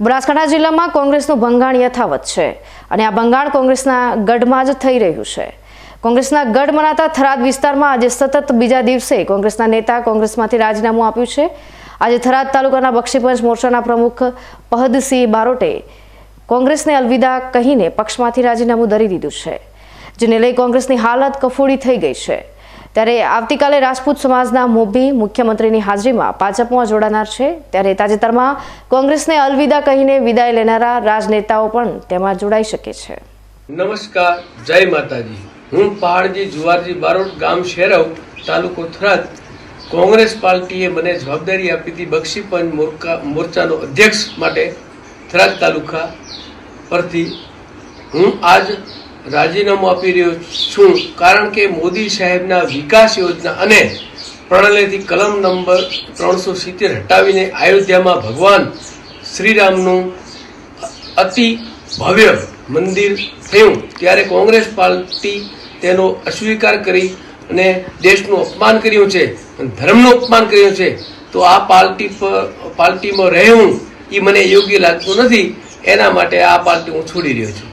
બનાસકાંઠા જિલ્લામાં કોંગ્રેસનું ભંગાણ યથાવત છે અને આ ભંગાણ કોંગ્રેસના ગઢમાં જ થઈ રહ્યું છે. કોંગ્રેસના ગઢ મનાતા થરાદ વિસ્તારમાં આજે સતત બીજા દિવસે કોંગ્રેસના નેતા કોંગ્રેસમાંથી રાજીનામું આપ્યું છે. આજે થરાદ તાલુકાના બક્ષીપંચ મોરચાના પ્રમુખ પહદસિંહ બારોટે કોંગ્રેસને અલવિદા કહીને પક્ષમાંથી રાજીનામું ધરી દીધું છે, જેને લઈ કોંગ્રેસની હાલત કફોડી થઈ ગઈ છે. ત્યારે આવતીકાલે રાજપૂત સમાજના મોભી મુખ્યમંત્રીની હાજરીમાં ભાજપમાં જોડાનાર છે. ત્યારે તાજેતરમાં કોંગ્રેસને અલવિદા કહીને વિદાય લેનારા રાજનેતાઓ પણ તેમાં જોડાઈ શકે છે. નમસ્કાર, જય માતાજી. હું પહાડજી જુવારજી બારોટ ગામ શેરવ, તાલુકો થરાદ. કોંગ્રેસ પાર્ટીએ મને જવાબદારી આપી હતી બક્ષીપંચ મોરકા, મોરચાનો અધ્યક્ષ માટે થરાદ તાલુકા પરથી. હું આજ રાજીનામું આપી રહ્યો છું. કારણ કે મોદી સાહેબના વિકાસ યોજના અને પ્રણયથી કલમ નંબર ત્રણસો સિત્તેર હટાવીને અયોધ્યામાં ભગવાન શ્રીરામનું અતિ ભવ્ય મંદિર થયું. ત્યારે કોંગ્રેસ પાર્ટી તેનો અસ્વીકાર કરી અને દેશનું અપમાન કર્યું છે અને ધર્મનું અપમાન કર્યું છે. તો આ પાર્ટી પર પાર્ટીમાં રહેવું એ મને યોગ્ય લાગતું નથી. એના માટે આ પાર્ટી હું છોડી રહ્યો છું.